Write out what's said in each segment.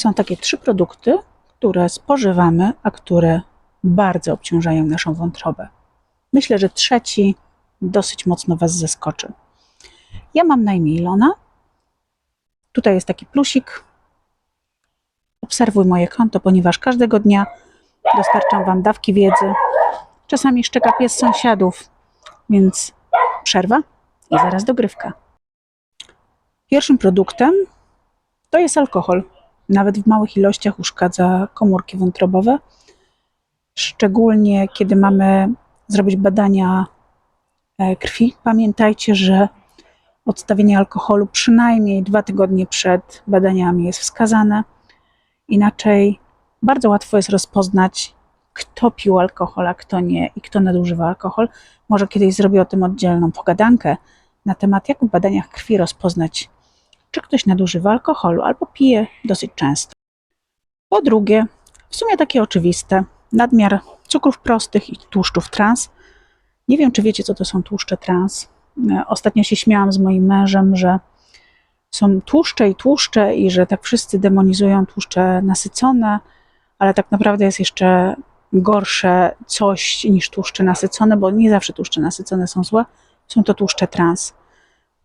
Są takie trzy produkty, które spożywamy, a które bardzo obciążają naszą wątrobę. Myślę, że trzeci dosyć mocno Was zaskoczy. Ja mam na imię Ilona. Tutaj jest taki plusik. Obserwuj moje konto, ponieważ każdego dnia dostarczam Wam dawki wiedzy. Czasami szczeka pies sąsiadów, więc przerwa i zaraz dogrywka. Pierwszym produktem to jest alkohol. Nawet w małych ilościach uszkadza komórki wątrobowe. Szczególnie kiedy mamy zrobić badania e, krwi. Pamiętajcie, że odstawienie alkoholu przynajmniej dwa tygodnie przed badaniami jest wskazane. Inaczej bardzo łatwo jest rozpoznać, kto pił alkohol, a kto nie i kto nadużywa alkohol. Może kiedyś zrobię o tym oddzielną pogadankę na temat, jak w badaniach krwi rozpoznać, czy ktoś nadużywa alkoholu albo pije dosyć często. Po drugie, w sumie takie oczywiste, nadmiar cukrów prostych i tłuszczów trans. Nie wiem, czy wiecie, co to są tłuszcze trans. Ostatnio się śmiałam z moim mężem, że są tłuszcze i tłuszcze i że tak wszyscy demonizują tłuszcze nasycone, ale tak naprawdę jest jeszcze gorsze coś niż tłuszcze nasycone, bo nie zawsze tłuszcze nasycone są złe, są to tłuszcze trans.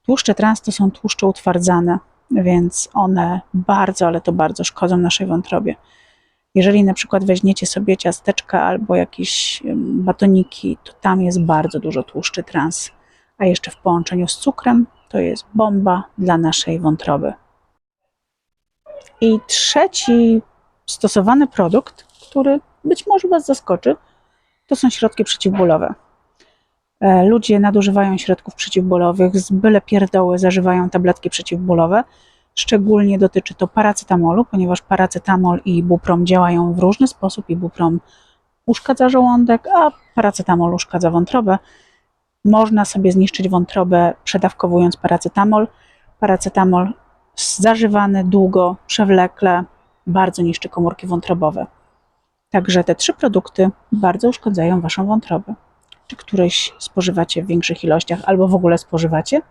Tłuszcze trans to są tłuszcze utwardzane, więc one bardzo, ale to bardzo szkodzą naszej wątrobie. Jeżeli na przykład weźmiecie sobie ciasteczka albo jakieś batoniki, to tam jest bardzo dużo tłuszczy trans, a jeszcze w połączeniu z cukrem to jest bomba dla naszej wątroby. I trzeci stosowany produkt, który być może Was zaskoczy, to są środki przeciwbólowe. E, Ludzie nadużywają środków przeciwbólowych, z byle pierdoły zażywają tabletki przeciwbólowe. Szczególnie dotyczy to paracetamolu, ponieważ paracetamol i buprom działają w różny sposób. Ibuprom uszkadza żołądek, a paracetamol uszkadza wątrobę. Można sobie zniszczyć wątrobę przedawkowując paracetamol. Paracetamol zażywany długo, przewlekle, bardzo niszczy komórki wątrobowe. Także te trzy produkty bardzo uszkadzają Waszą wątrobę. Czy któreś spożywacie w większych ilościach, albo w ogóle spożywacie?